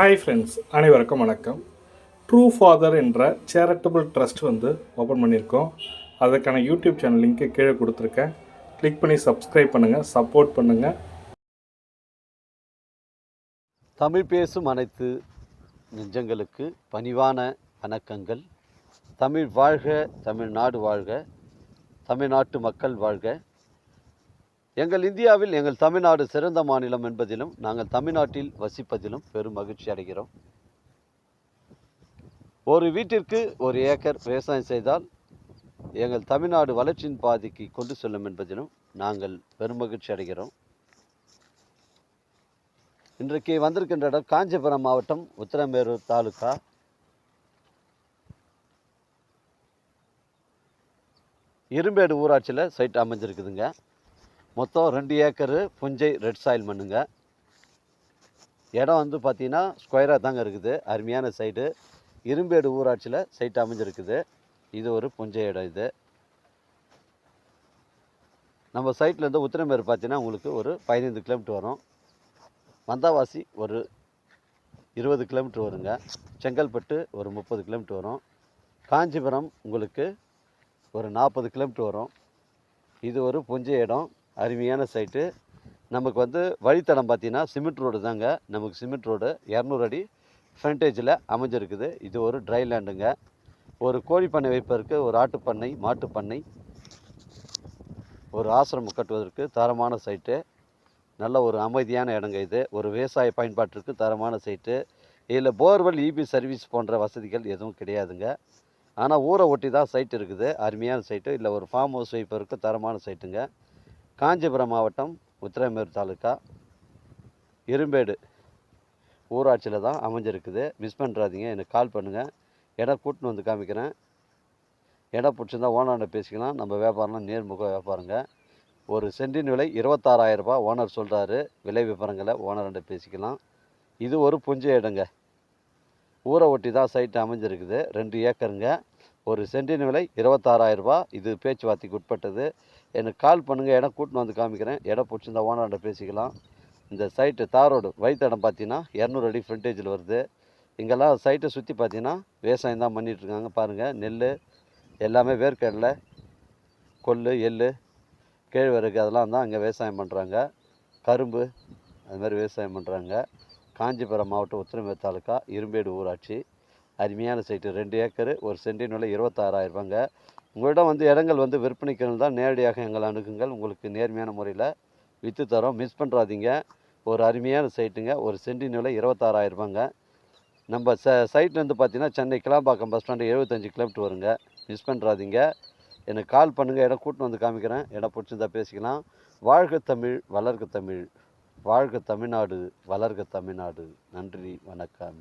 Hi friends அனைவருக்கும் வணக்கம். True father என்ற சேரிட்டபிள் ட்ரஸ்ட் வந்து ஓப்பன் பண்ணியிருக்கோம். அதுக்கான யூடியூப் சேனல் லிங்க்கு கீழே கொடுத்துருக்கேன். கிளிக் பண்ணி சப்ஸ்கிரைப் பண்ணுங்கள் சப்போர்ட் பண்ணுங்கள் தமிழ் பேசும் அனைத்து நெஞ்சங்களுக்கு பணிவான வணக்கங்கள். தமிழ் வாழ்க தமிழ்நாடு வாழ்க தமிழ்நாட்டு மக்கள் வாழ்க. எங்கள் இந்தியாவில் எங்கள் தமிழ்நாடு சிறந்த மாநிலம் என்பதிலும் நாங்கள் தமிழ்நாட்டில் வசிப்பதிலும் பெரும் மகிழ்ச்சி அடைகிறோம். ஒரு வீட்டிற்கு ஒரு ஏக்கர் விவசாயம் செய்தால் எங்கள் தமிழ்நாடு வளர்ச்சியின் பாதிக்கு கொண்டு செல்லும் என்பதிலும் நாங்கள் பெருமகிழ்ச்சி அடைகிறோம். இன்றைக்கு வந்திருக்கின்ற இடம் காஞ்சிபுரம் மாவட்டம் உத்திரமேரூர் தாலுகா. இரும்பேடு ஊராட்சியில் சைட் அமைஞ்சிருக்குதுங்க. மொத்தம் ரெண்டு ஏக்கரு புஞ்சை ரெட் சாயில் மண்ணுங்க. இடம் வந்து பார்த்திங்கன்னா ஸ்கொயராக தாங்க இருக்குது. அருமையான சைடு இரும்பேடு ஊராட்சியில் சைட் அமைஞ்சிருக்குது. இது ஒரு புஞ்சை இடம் இது. நம்ம சைட்லேருந்து உத்திரமேறு பார்த்தீங்கன்னா உங்களுக்கு ஒரு பதினைந்து கிலோமீட்டர் வரும். வந்தாவாசி ஒரு இருபது கிலோமீட்டர் வருங்க. செங்கல்பட்டு ஒரு முப்பது கிலோமீட்டர் வரும். காஞ்சிபுரம் உங்களுக்கு ஒரு நாற்பது கிலோமீட்டர் வரும். இது ஒரு புஞ்சை இடம். அருமையான சைட்டு நமக்கு வந்து வழித்தடம் பார்த்தீங்கன்னா சிமெண்ட் ரோடு தாங்க. நமக்கு சிமெண்ட் ரோடு இரநூறு அடி ஃப்ரண்டேஜில் அமைஞ்சிருக்குது. இது ஒரு ட்ரை லேண்டுங்க ஒரு கோழி பண்ணை வைப்பதற்கு ஒரு ஆட்டுப்பண்ணை மாட்டுப்பண்ணை ஒரு ஆசிரமம் கட்டுவதற்கு தரமான சைட்டு நல்ல ஒரு அமைதியான இடங்க இது. ஒரு விவசாய பயன்பாட்டிற்கு தரமான சைட்டு இதில் போர்வெல் இபி சர்வீஸ் போன்ற வசதிகள் எதுவும் கிடையாதுங்க. ஆனால் ஊரை ஒட்டி தான் சைட் இருக்குது. அருமையான சைட்டு இல்லை ஒரு ஃபார்ம் ஹவுஸ் வைப்பதற்கு தரமான சைட்டுங்க காஞ்சிபுரம் மாவட்டம் உத்திரமேர் தாலுக்கா இரும்பேடு ஊராட்சியில் தான் அமைஞ்சிருக்குது. மிஸ் பண்ணுறாதீங்க எனக்கு கால் பண்ணுங்கள் இடம் கூட்டின்னு வந்து காமிக்கிறேன். இடம் பிடிச்சிருந்தா ஓனர்கிட்ட பேசிக்கலாம். நம்ம வியாபாரம்லாம் நேர்முக வியாபாரங்க. ஒரு சென்டின் விலை இருபத்தாறாயிரம் ரூபாய். ஓனர் சொல்கிறாரு விலை விவரங்களை ஓனர்கிட்ட பேசிக்கலாம். இது ஒரு புஞ்ச இடங்க ஊரை ஒட்டி தான் சைட்டு அமைஞ்சிருக்குது. ரெண்டு ஏக்கருங்க. ஒரு சென்டின் விலை இருபத்தாறாயிரம் ரூபாய் இது பேச்சுவார்த்தைக்கு உட்பட்டது. எனக்கு கால் பண்ணுங்கள் இடம் கூட்டின்னு வந்து காமிக்கிறேன். இடம் பிடிச்சிருந்தா ஓனர்கிட்ட பேசிக்கலாம். இந்த சைட்டு தாரோடு வயிற்று பார்த்தீங்கன்னா இரநூறு அடி ஃப்ரண்டேஜில் வருது. இங்கெல்லாம் சைட்டை சுற்றி பார்த்தீங்கன்னா விவசாயம் தான் பண்ணிகிட்ருக்காங்க பாருங்கள் நெல் எல்லாமே வேர்க்கடலை கொள்ளு எள் கேழ்வரகு அதெல்லாம் தான் அங்கே விவசாயம் பண்ணுறாங்க கரும்பு அது மாதிரி விவசாயம் பண்ணுறாங்க காஞ்சிபுரம் மாவட்டம் உத்திரமேர் தாலுக்கா இரும்பேடு ஊராட்சி. அருமையான சைட்டு. ரெண்டு ஏக்கரு ஒரு சென்டின் விலை இருபத்தாறாயிரம் ரூபாங்க உங்களிடம் வந்து இடங்கள் வந்து விற்பனைக்கு தான் நேரடியாக எங்களை அணுகுங்கள். உங்களுக்கு நேர்மையான முறையில் விற்று தரோம். மிஸ் பண்ணுறாதீங்க ஒரு அருமையான சைட்டுங்க. ஒரு சென்டி விலை இருபத்தாறாயிரம் ரூபாங்க நம்ம ச சைட்லேருந்து பார்த்தீங்கன்னா சென்னை கிளாம்பாக்கம் பஸ் ஸ்டாண்டு எழுபத்தஞ்சு கிலோமீட்டர் வருங்க. மிஸ் பண்ணுறாதீங்க எனக்கு கால் பண்ணுங்கள் இடம் கூட்டின்னு வந்து காமிக்கிறேன். இடம் பிடிச்சிருந்தா பேசிக்கலாம். வாழ்க தமிழ் வளர்க தமிழ். வாழ்க தமிழ்நாடு வளர்க தமிழ்நாடு. நன்றி வணக்கம்.